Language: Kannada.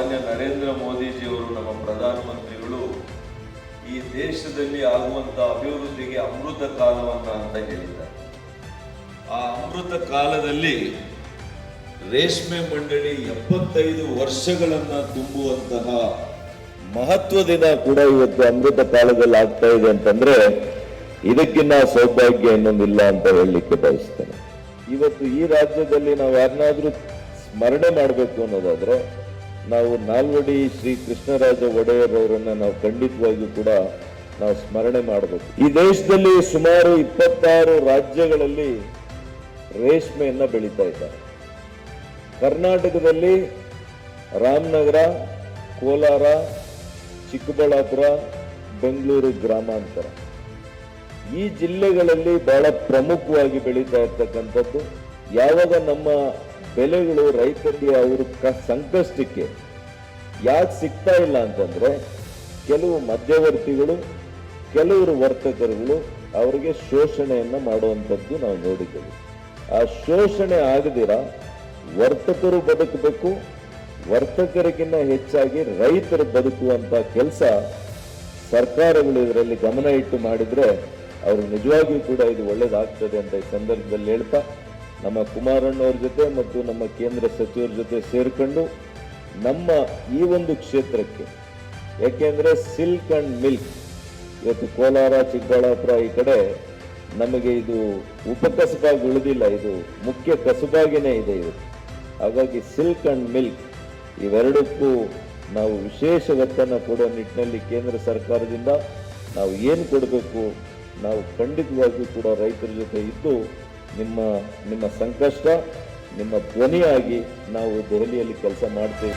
ಮಾನ್ಯ ನರೇಂದ್ರ ಮೋದಿಜಿಯವರು ನಮ್ಮ ಪ್ರಧಾನಮಂತ್ರಿಗಳು ಈ ದೇಶದಲ್ಲಿ ಆಗುವಂತಹ ಅಭಿವೃದ್ಧಿಗೆ ಅಮೃತ ಕಾಲವನ್ನ ಅಂತ ಹೇಳಿದ್ದಾರೆ. ಆ ಅಮೃತ ಕಾಲದಲ್ಲಿ ರೇಷ್ಮೆ ಮಂಡಳಿ ಎಪ್ಪತ್ತೈದು ವರ್ಷಗಳನ್ನ ತುಂಬುವಂತಹ ಮಹತ್ವದಿನ ಕೂಡ ಇವತ್ತು ಅಮೃತ ಕಾಲದಲ್ಲಿ ಆಗ್ತಾ ಇದೆ ಅಂತಂದ್ರೆ ಇದಕ್ಕಿನ್ನ ಸೌಭಾಗ್ಯ ಇನ್ನೊಂದಿಲ್ಲ ಅಂತ ಹೇಳಲಿಕ್ಕೆ ಬಯಸ್ತೇನೆ. ಇವತ್ತು ಈ ರಾಜ್ಯದಲ್ಲಿ ನಾವು ಯಾರನ್ನಾದ್ರೂ ಸ್ಮರಣೆ ಮಾಡಬೇಕು ಅನ್ನೋದಾದ್ರೆ ನಾವು ನಾಲ್ವಡಿ ಶ್ರೀ ಕೃಷ್ಣರಾಜ ಒಡೆಯರ್ ಅವರನ್ನ ನಾವು ಖಂಡಿತವಾಗಿಯೂ ಕೂಡ ನಾವು ಸ್ಮರಣೆ ಮಾಡಬೇಕು. ಈ ದೇಶದಲ್ಲಿ ಸುಮಾರು ಇಪ್ಪತ್ತಾರು ರಾಜ್ಯಗಳಲ್ಲಿ ರೇಷ್ಮೆಯನ್ನ ಬೆಳೀತಾ ಇದ್ದಾರೆ. ಕರ್ನಾಟಕದಲ್ಲಿ ರಾಮನಗರ, ಕೋಲಾರ, ಚಿಕ್ಕಬಳ್ಳಾಪುರ, ಬೆಂಗಳೂರು ಗ್ರಾಮಾಂತರ. ಈ ಜಿಲ್ಲೆಗಳಲ್ಲಿ ಬಹಳ ಪ್ರಮುಖವಾಗಿ ಬೆಳೀತಾ ಇರ್ತಕ್ಕಂಥದ್ದು ಯಾವಾಗ ನಮ್ಮ ಬೆಲೆಗಳು ರೈತರಿಗೆ ಅವ್ರ ಕ ಸಂಕಷ್ಟಕ್ಕೆ ಯಾಕೆ ಸಿಗ್ತಾ ಇಲ್ಲ ಅಂತಂದರೆ ಕೆಲವು ಮಧ್ಯವರ್ತಿಗಳು, ಕೆಲವರು ವರ್ತಕರುಗಳು ಅವರಿಗೆ ಶೋಷಣೆಯನ್ನು ಮಾಡುವಂಥದ್ದು ನಾವು ನೋಡಿದ್ದೇವೆ. ಆ ಶೋಷಣೆ ಆಗದಿರ ವರ್ತಕರು ಬದುಕಬೇಕು ವರ್ತಕರಿಗಿಂತ ಹೆಚ್ಚಾಗಿ ರೈತರು ಬದುಕುವಂಥ ಕೆಲಸ ಸರ್ಕಾರಗಳು ಇದರಲ್ಲಿ ಗಮನ ಇಟ್ಟು ಮಾಡಿದರೆ ಅವರು ನಿಜವಾಗಿಯೂ ಕೂಡ ಇದು ಒಳ್ಳೇದಾಗ್ತದೆ ಅಂತ ಈ ಸಂದರ್ಭದಲ್ಲಿ ಹೇಳ್ತಾ ನಮ್ಮ ಕುಮಾರಣ್ಣವ್ರ ಜೊತೆ ಮತ್ತು ನಮ್ಮ ಕೇಂದ್ರ ಸಚಿವರ ಜೊತೆ ಸೇರಿಕೊಂಡು ನಮ್ಮ ಈ ಒಂದು ಕ್ಷೇತ್ರಕ್ಕೆ, ಯಾಕೆಂದ್ರೆ ಸಿಲ್ಕ್ ಅಂಡ್ ಮಿಲ್ಕ್, ಇವತ್ತು ಕೋಲಾರ, ಚಿಕ್ಕಬಳ್ಳಾಪುರ ಈ ಕಡೆ ನಮಗೆ ಇದು ಉಪಕಸಬಾಗಿ ಉಳಿದಿಲ್ಲ, ಇದು ಮುಖ್ಯ ಕಸುಬಾಗಿನೇ ಇದೆ ಇದು ಹಾಗಾಗಿ ಸಿಲ್ಕ್ ಅಂಡ್ ಮಿಲ್ಕ್ ಇವೆರಡಕ್ಕೂ ನಾವು ವಿಶೇಷ ಒತ್ತನ್ನು ಕೊಡೋ ನಿಟ್ಟಿನಲ್ಲಿ ಕೇಂದ್ರ ಸರ್ಕಾರದಿಂದ ನಾವು ಏನು ಕೊಡಬೇಕು, ನಾವು ಖಂಡಿತವಾಗಿಯೂ ಕೂಡ ರೈತರ ಜೊತೆ ಇದ್ದು ನಿಮ್ಮ ನಿಮ್ಮ ಸಂಕಷ್ಟ ನಿಮ್ಮ ಧ್ವನಿಯಾಗಿ ನಾವು ದೆಹಲಿಯಲ್ಲಿ ಕೆಲಸ ಮಾಡ್ತೇವೆ.